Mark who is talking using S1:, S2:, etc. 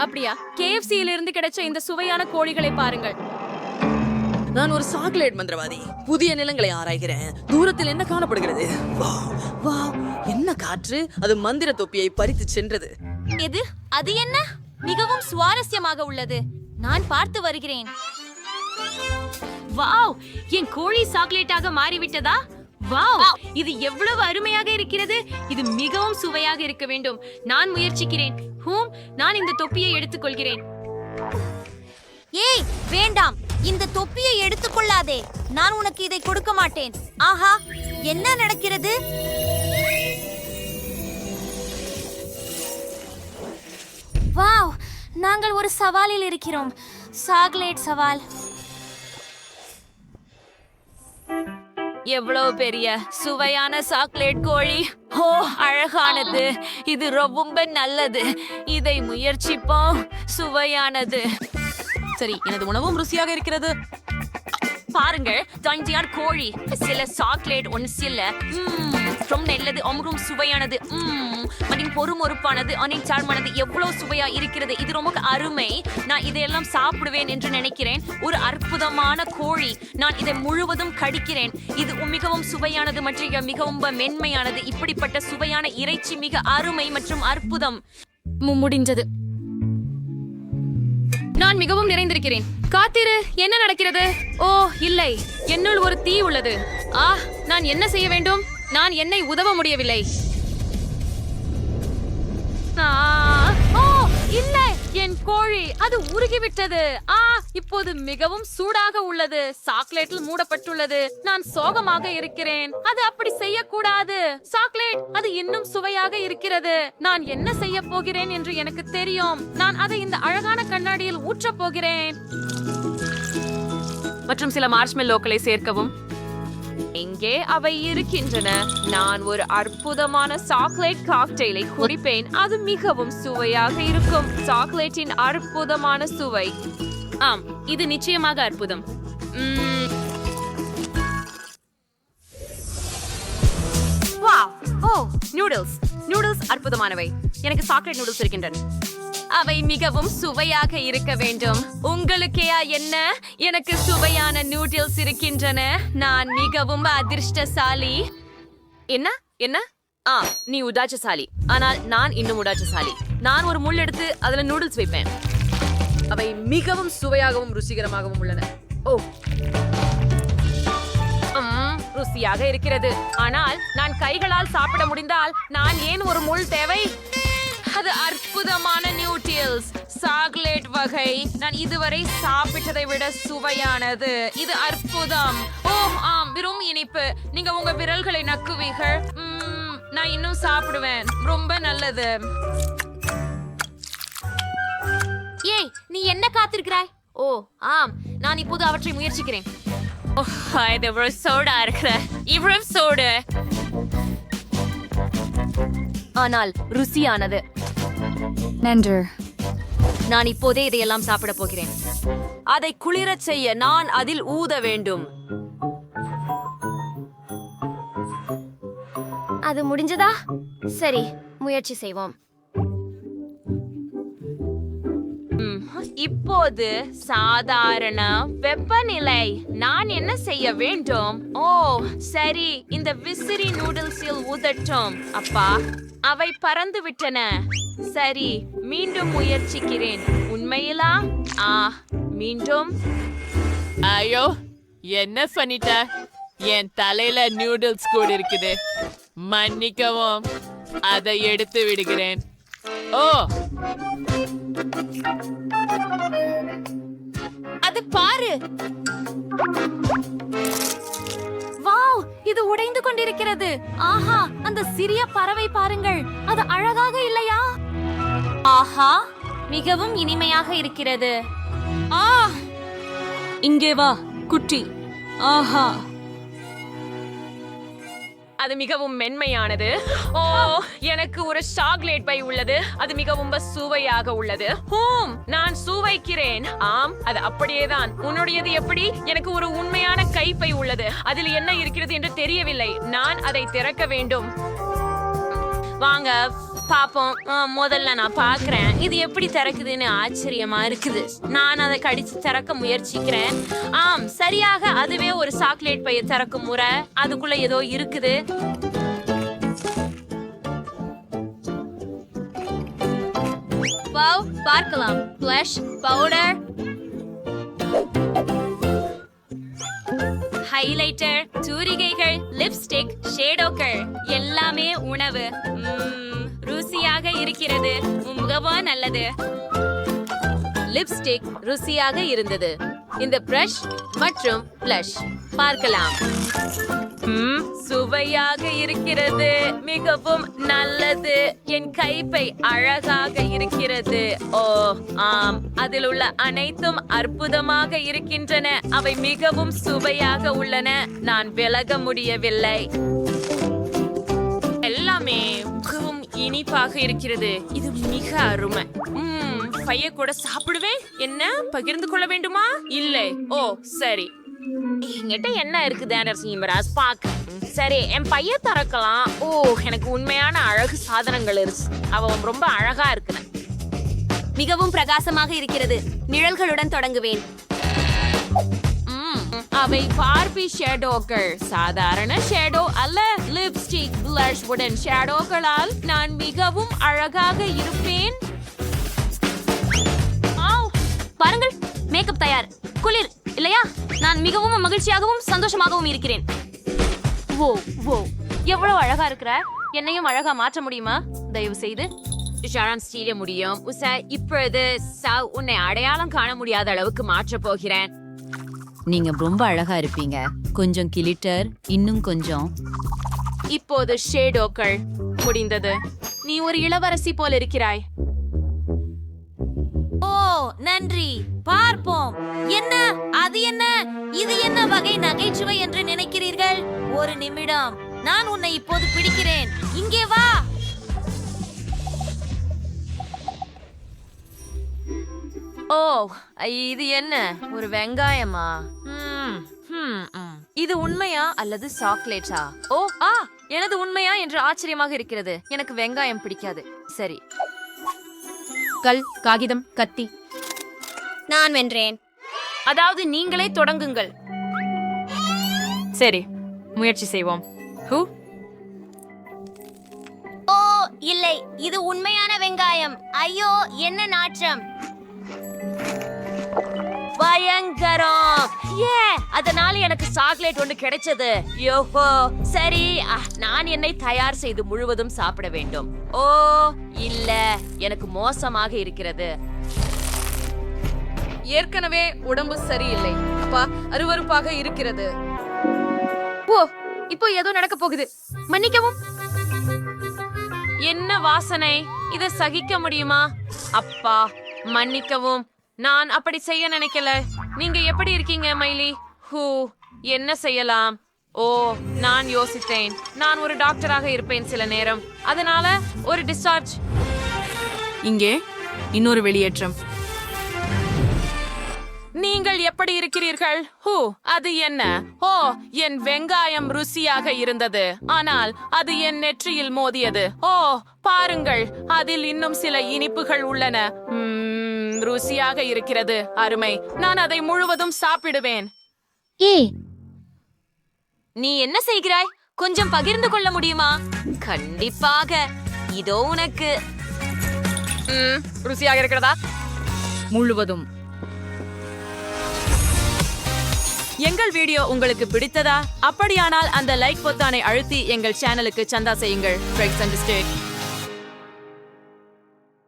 S1: அப்படியா? கேஎஃப்சியில இருந்து கிடைச்ச இந்த சுவையான கோழிகளை பாருங்கள்.
S2: நான் ஒரு சாக்லேட் மந்திரவாதி. புதிய நிலங்களை ஆராய்கிறேன். தூரத்தில் என்ன காணப்படுகிறது? வாவ், வாவ், என்ன காற்று? அது மந்திர தொப்பியை பறித்து சென்றது.
S1: எது? அது என்ன? மிகவும் சுவாரஸ்யமாக உள்ளது. நான் பார்த்து வருகிறேன். வாவ்! என் கோழி சாக்லேட்டாக மாறிவிட்டதா? வாவ்! இது எவ்வளவு அருமையாக இருக்கிறது. இது மிகவும் சுவையாக இருக்க வேண்டும். நான் முயற்சிக்கிறேன். ஹூம் நான் இந்த தொப்பியை எடுத்துக்கொள்கிறேன்.
S3: ஏய் வேண்டாம். இந்த தொப்பியை எடுத்துக்கொள்ளாதே. நான் உனக்கு இதை கொடுக்க மாட்டேன். ஆஹா என்ன நடக்கிறது? வாவ் நாங்கள் ஒரு சவாலில் இருக்கிறோம். சாக்லேட் சவால்.
S1: எவ்வளவு பெரிய சுவையான சாக்லேட் கோழி? ஓ அழகானது. இது ரொம்ப நல்லது. இதை முயற்சிப்போம். சுவையானது.
S2: சரி எனது உணவும் ருசியாக இருக்கிறது.
S1: பாருங்கள் தஞ்சியார் கோழி. சில சாக்லேட் ஒன்று சில ரொம்ப நல்லது அமுகம் சுவையானது ம்ம், மற்றும் பொறுமொறுப்பானது அனைச்சார்மானது எவ்வளவு சுவையா இருக்கிறது இது ரொம்ப அருமை. நான் இதையெல்லாம் சாப்பிடுவேன் என்று நினைக்கிறேன். ஒரு அற்புதமான கோழி. நான் இதை முழுவதும் கடிக்கிறேன். இது மிகவும் சுவையானது மற்றும் மிகவும் மென்மையானது. இப்படிப்பட்ட சுவையான இறைச்சி மிக அருமை மற்றும் அற்புதம். முடிஞ்சது. நான் மிகவும் நிறைந்திருக்கிறேன். காத்திரு என்ன நடக்கிறது? ஓ இல்லை. என்னுள் ஒரு தீ உள்ளது. ஆ நான் என்ன செய்ய வேண்டும்? நான் என்னை உதவ முடியவில்லை. ஆ, ஓ இல்லை. என் கோழி அது உருகிவிட்டது. ஆ இப்போது மிகவும் சூடாக உள்ளது. சாக்லேட்டில் மூடப்பட்டுள்ளது. நான் சோகமாக இருக்கிறேன். அது அப்படி செய்யக்கூடாது. சாக்லேட் அது இன்னும் சுவையாக இருக்கிறது. நான் என்ன செய்ய போகிறேன் என்று எனக்கு தெரியும். நான் அதை இந்த அழகான கண்ணாடியில் ஊற்றப் போகிறேன் மற்றும் சில மார்ஷ்மெல்லோக்களை சேர்க்கவும். எங்கே அவை இருக்கின்றன. நான் ஒரு அற்புதமான சாக்லேட் காக்டெயிலை குடிப்பேன். அது மிகவும் சுவையாக இருக்கும். சாக்லேட்டின் அற்புதமான சுவை. ஆம் இது நிச்சயமாக அற்புதம். வாவ். ஓ நூடுல்ஸ் நூடுல்ஸ் அற்புதமானவை. எனக்கு சாக்லேட் நூடுல்ஸ் இருக்கின்றன. அவை மிகவும் சுவையாக இருக்க வேண்டும். உங்களுக்கேயா என்ன? எனக்கு சுவையான நூடுல்ஸ் இருக்கின்றன. நான் மிகவும் அதிர்ஷ்டசாலி. என்ன? என்ன? ஆ நீ உதாச்சசாலி. ஆனால் நான் இன்னும் உதாச்சசாலி. நான் ஒரு முள் எடுத்து அதுல நூடுல்ஸ் வைப்பேன்.
S2: அவை மிகவும் சுவையாகவும் ருசிகரமாகவும் உள்ளன. ஓ.
S1: உம், ருசியாக இருக்கிறது. ஆனால் நான் கைகளால் சாப்பிட முடிந்தால் நான் ஏன் ஒரு முள் தேவை? அது அற்புதமான நியூட்டில்ஸ் சாக்லேட் வகை. நான் இதுவரை சாப்பிட்டதை விட சுவையானது. இது அற்புதம். ஓ ஆம் வெறும் இனிப்பு. நீங்க உங்க விரல்களை நக்குவீர்கள் நான் இன்னும் சாப்பிடுவேன். ரொம்ப நல்லது. ஏய் நீ என்ன காத்திருக்கிறாய்? ஓ ஆம் நான் இப்போது அவற்றை முயற்சிக்கிறேன். ஓ இது இவ்வளவு சோடா இருக்கிற இவ்வளவு சோடு. ஆனால் ருசியானது.
S3: நன்று
S1: நான் இப்போதே இதையெல்லாம் சாப்பிட போகிறேன். அதை குளிரச் செய்ய நான் அதில் ஊத வேண்டும்.
S3: அது முடிஞ்சதா? சரி முயற்சி செய்வோம்.
S1: இப்போது சாதாரண வெப்பநிலை. நான் என்ன செய்ய வேண்டும்? ஓ சரி இந்த விசிறி நூடுல்ஸில் ஊதட்டும். அப்பா. அவை பறந்து விட்டன சரி மீண்டும் முயற்சிக்கிறேன். உண்மையிலா? ஆ மீண்டும்.
S4: ஐயோ என்ன பண்ணிட்ட? என் தலையில நூடுல்ஸ் கூட இருக்குது. மன்னிக்கவும் அதை எடுத்து விடுகிறேன். ஓ!
S1: அது பாரு.
S3: இது உடைந்து கொண்டிருக்கிறது. ஆஹா அந்த சிறிய பறவை பாருங்கள். அது அழகாக இல்லையா? ஆஹா மிகவும் இனிமையாக இருக்கிறது.
S1: ஆ! இங்கே வா குட்டி. ஆஹா. அது மிகவும் மென்மையானது. ஓ எனக்கு ஒரு சாக்லேட் பை உள்ளது. அது மிகவும் சுவையாக உள்ளது. ஹூம் நான் சுவைக்கிறேன். ஆம் அது அப்படியே தான் உன்னுடையது எப்படி? எனக்கு ஒரு உண்மையான கைப்பை உள்ளது. அதில் என்ன இருக்கிறது என்று தெரியவில்லை. நான் அதை திறக்க வேண்டும். வாங்க. பாப்போம். முதல்ல நான் பாக்குறேன். இது எப்படி திறக்குதுன்னு ஆச்சரியமா இருக்குது. நான் அதை கடிச்சு திறக்க முயற்சிக்கிறேன். ஆம் சரியாக அதுவே ஒரு சாக்லேட் பைய திறக்கும் முறை. அதுக்குள்ள ஏதோ இருக்குது. வாவ் பார்க்கலாம். ஃப்ளஷ் பவுடர் ஹைலைட்டர் தூரிகைகள் லிப்ஸ்டிக் ஷேடோக்கள் எல்லாமே உணவு. இருக்கிறது. மிகவும் நல்லது. லிப்ஸ்டிக் ருசியாக இருந்தது. இந்த பிரஷ் மற்றும் பிளஷ். பார்க்கலாம். சுவையாக இருக்கிறது. மிகவும் நல்லது. என் கைப்பை அழகாக இருக்கிறது. ஓ ஆம். அதில் உள்ள அனைத்தும் அற்புதமாக இருக்கின்றன. அவை மிகவும் சுவையாக உள்ளன. நான் விலக முடியவில்லை. எல்லாமே இனிப்பாக இருக்கிறது. இது மிக அருமை. பைய கூட சாப்பிடுவேன்? என்ன? பகிர்ந்து கொள்ள வேண்டுமா? இல்லை. ஓ சரி. என்கிட்ட என்ன இருக்குது ஆண்டர்சன் இமராஸ் பாக்க. சரி என் பைய திறக்கலாம். ஓ எனக்கு உண்மையான அழகு சாதனங்கள் இருக்கு. அவன் ரொம்ப அழகா இருக்கிறேன்.
S3: மிகவும் பிரகாசமாக இருக்கிறது. நிழல்களுடன் தொடங்குவேன்.
S1: அவை பார்பி ஷேடோக்கள். சாதாரண ஷேடோ அல்ல. லிப்ஸ்டிக் பிளஷ் உடன் ஷேடோக்களால் நான் மிகவும் அழகாக இருப்பேன்!
S3: பாருங்கள் மேக்கப் தயார். குளிர் இல்லையா? நான் மிகவும் மகிழ்ச்சியாகவும் சந்தோஷமாகவும் இருக்கிறேன்.
S1: ஓ ஓ எவ்வளவு அழகா இருக்கிற? என்னையும் அழகா மாற்ற முடியுமா? தயவு செய்து ஷாரான் ஸ்டீல முடியும் உசா இப்பொழுது சா- உன்னை அடையாளம் காண முடியாத அளவுக்கு மாற்றப் போகிறேன்.
S5: நீங்க ரொம்ப அழகா இருப்பீங்க. கொஞ்சம் கிளிட்டர் இன்னும் கொஞ்சம்.
S1: இப்போது ஷேடோக்கள் முடிந்தது. நீ ஒரு இளவரசி போல இருக்கிறாய்.
S3: ஓ நன்றி. பார்ப்போம். என்ன? அது என்ன? இது என்ன வகை நகைச்சுவை என்று நினைக்கிறீர்கள்? ஒரு நிமிடம். நான் உன்னை இப்போது பிடிக்கிறேன். இங்கே வா.
S1: ஓ இது என்ன? ஒரு வெங்காயமா. இது உண்மையா அல்லது சாக்லேட்டா? ஓ ஆ எனது உண்மையா என்று ஆச்சரியமாக இருக்கிறது. எனக்கு வெங்காயம் பிடிக்காது. சரி.
S5: கல் காகிதம் கத்தி.
S3: நான் வென்றேன்.
S1: அதாவது நீங்களே தொடங்குங்கள். சரி முயற்சி செய்வோம். ஹூ?
S3: ஓ இல்லை. இது உண்மையான வெங்காயம். ஐயோ என்ன நாற்றம்.
S1: பயங்கரம். அதனால எனக்கு சாக்லேட் ஒன்று கிடைச்சது. யோஹோ. சரி நான் என்னை தயார் செய்து முழுவதும் சாப்பிட வேண்டும். ஓ இல்ல எனக்கு மோசமாக இருக்கிறது.
S2: ஏற்கனவே உடம்பு சரியில்லை. அப்பா அருவருப்பாக இருக்கிறது. ஓ இப்போ ஏதோ நடக்க போகுது. மன்னிக்கவும்.
S1: என்ன வாசனை? இதை சகிக்க முடியுமா? அப்பா மன்னிக்கவும். நான் அப்படி செய்ய நினைக்கல. நீங்க எப்படி இருக்கீங்க மைலி ஹூ என்ன செய்யலாம்? ஓ நான் யோசித்தேன். நான் ஒரு டாக்டராக இருப்பேன் சில நேரம். அதனால ஒரு டிஸ்சார்ஜ்.
S2: இங்கே இன்னொரு வெளியேற்றம்.
S1: நீங்கள் எப்படி இருக்கிறீர்கள்? ஹூ அது என்ன? ஓ என் வெங்காயம் ருசியாக இருந்தது. ஆனால் அது என் நெற்றியில் மோதியது. ஓ பாருங்கள் அதில் இன்னும் சில இனிப்புகள் உள்ளன. ருசியாக இருக்கிறது. அருமை. நான் அதை முழுவதும் சாப்பிடுவேன்.
S3: ஏய்
S1: நீ என்ன செய்கிறாய்? கொஞ்சம் பகிர்ந்து கொள்ள முடியுமா? கண்டிப்பாக. இதோ உனக்கு. ருசியாக இருக்கிறதா?
S5: முழுவதும்.
S1: எங்கள் வீடியோ உங்களுக்கு பிடித்ததா? அப்படியானால் அந்த லைக் பொத்தானை அழுத்தி எங்கள் சேனலுக்கு சந்தா செய்யுங்கள்.